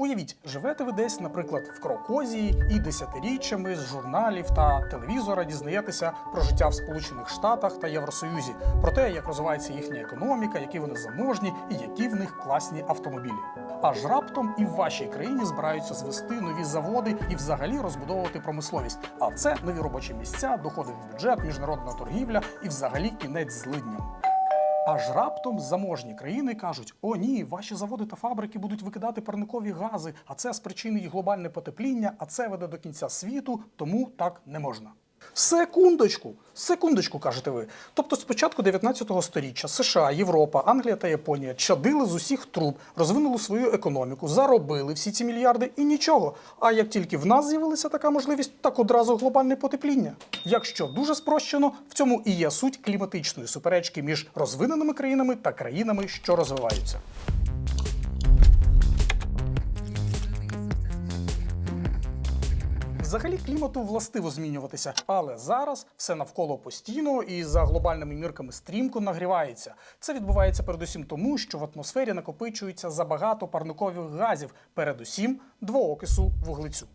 Уявіть, живете ви десь, наприклад, в Крокозії і десятиріччями з журналів та телевізора дізнаєтеся про життя в Сполучених Штатах та Євросоюзі, про те, як розвивається їхня економіка, які вони заможні і які в них класні автомобілі. Аж раптом і в вашій країні збираються звести нові заводи і взагалі розбудовувати промисловість. А це нові робочі місця, доходи в бюджет, міжнародна торгівля і взагалі кінець злидням. Аж раптом заможні країни кажуть: о, ні, ваші заводи та фабрики будуть викидати парникові гази, а це спричинить глобальне потепління, а це веде до кінця світу, тому так не можна. Секундочку, секундочку, кажете ви. Тобто, з початку 19 століття США, Європа, Англія та Японія чадили з усіх труб, розвинули свою економіку, заробили всі ці мільярди і нічого. А як тільки в нас з'явилася така можливість, так одразу глобальне потепління. Якщо дуже спрощено, в цьому і є суть кліматичної суперечки між розвиненими країнами та країнами, що розвиваються. Взагалі клімату властиво змінюватися, але зараз все навколо постійно і за глобальними мірками стрімко нагрівається. Це відбувається передусім тому, що в атмосфері накопичується забагато парникових газів, передусім двоокису вуглецю.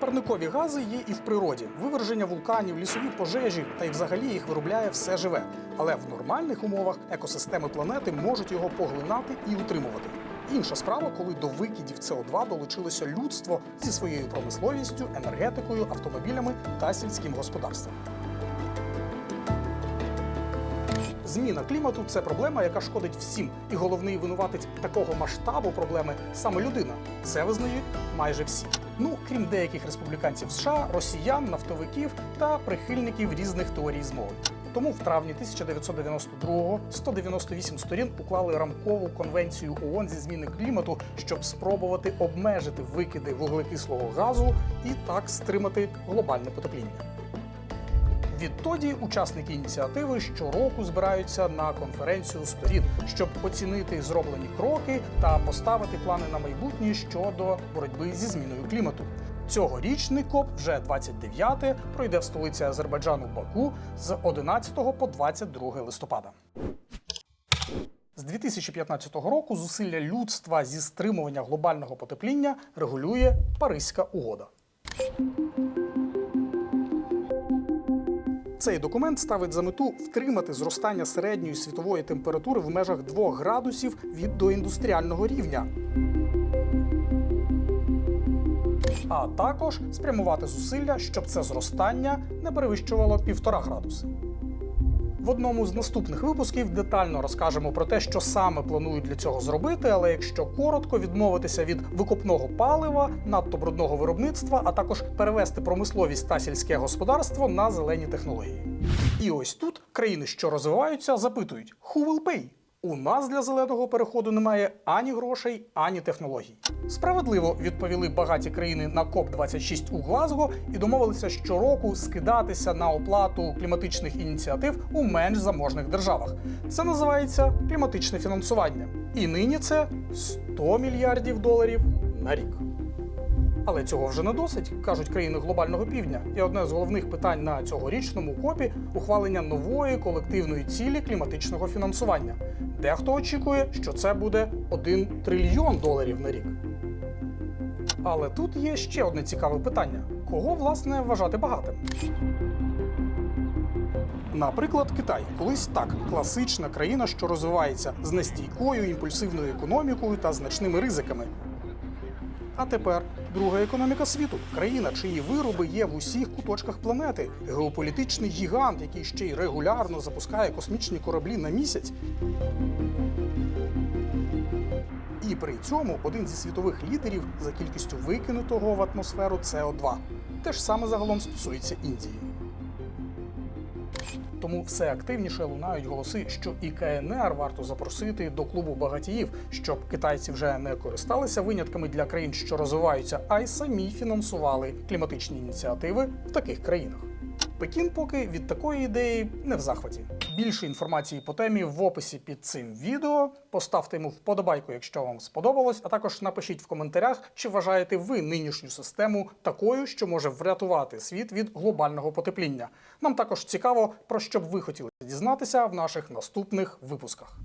Парникові гази є і в природі. Виверження вулканів, лісові пожежі та й взагалі їх виробляє все живе. Але в нормальних умовах екосистеми планети можуть його поглинати і утримувати. Інша справа, коли до викидів СО2 долучилося людство зі своєю промисловістю, енергетикою, автомобілями та сільським господарством. Зміна клімату це проблема, яка шкодить всім, і головний винуватець такого масштабу проблеми саме людина. Це визнають майже всі. Ну крім деяких республіканців США, росіян, нафтовиків та прихильників різних теорій змови. Тому в травні 1992-го 198 сторін уклали рамкову конвенцію ООН зі зміни клімату, щоб спробувати обмежити викиди вуглекислого газу і так стримати глобальне потепління. Відтоді учасники ініціативи щороку збираються на конференцію сторін, щоб оцінити зроблені кроки та поставити плани на майбутнє щодо боротьби зі зміною клімату. Цьогорічний КОП вже 29-те, пройде в столиці Азербайджану Баку з 11 по 22 листопада. З 2015 року зусилля людства зі стримування глобального потепління регулює Паризька угода. Цей документ ставить за мету втримати зростання середньої світової температури в межах 2 градусів від доіндустріального рівня. А також спрямувати зусилля, щоб це зростання не перевищувало 1,5 градуси. В одному з наступних випусків детально розкажемо про те, що саме планують для цього зробити, але якщо коротко відмовитися від викопного палива, надто брудного виробництва, а також перевести промисловість та сільське господарство на зелені технології. І ось тут країни, що розвиваються, запитують: Who will pay? У нас для зеленого переходу немає ані грошей, ані технологій. Справедливо відповіли багаті країни на КОП 26 у Глазго і домовилися щороку скидатися на оплату кліматичних ініціатив у менш заможних державах. Це називається кліматичне фінансування. І нині це 100 мільярдів доларів на рік. Але цього вже не досить, кажуть країни глобального півдня. І одне з головних питань на цьогорічному копі ухвалення нової колективної цілі кліматичного фінансування. Дехто очікує, що це буде 1 трильйон доларів на рік. Але тут є ще одне цікаве питання: кого власне вважати багатим? Наприклад, Китай колись так класична країна, що розвивається з нестійкою імпульсивною економікою та значними ризиками. А тепер друга економіка світу країна, чиї вироби є в усіх куточках планети, геополітичний гігант, який ще й регулярно запускає космічні кораблі на місяць. І при цьому один зі світових лідерів за кількістю викинутого в атмосферу СО2. Те ж саме загалом стосується Індії. Тому все активніше лунають голоси, що і КНР варто запросити до клубу багатіїв, щоб китайці вже не користалися винятками для країн, що розвиваються, а й самі фінансували кліматичні ініціативи в таких країнах. Пекін поки від такої ідеї не в захваті. Більше інформації по темі в описі під цим відео. Поставте йому вподобайку, якщо вам сподобалось, а також напишіть в коментарях, чи вважаєте ви нинішню систему такою, що може врятувати світ від глобального потепління. Нам також цікаво, про що б ви хотіли дізнатися в наших наступних випусках.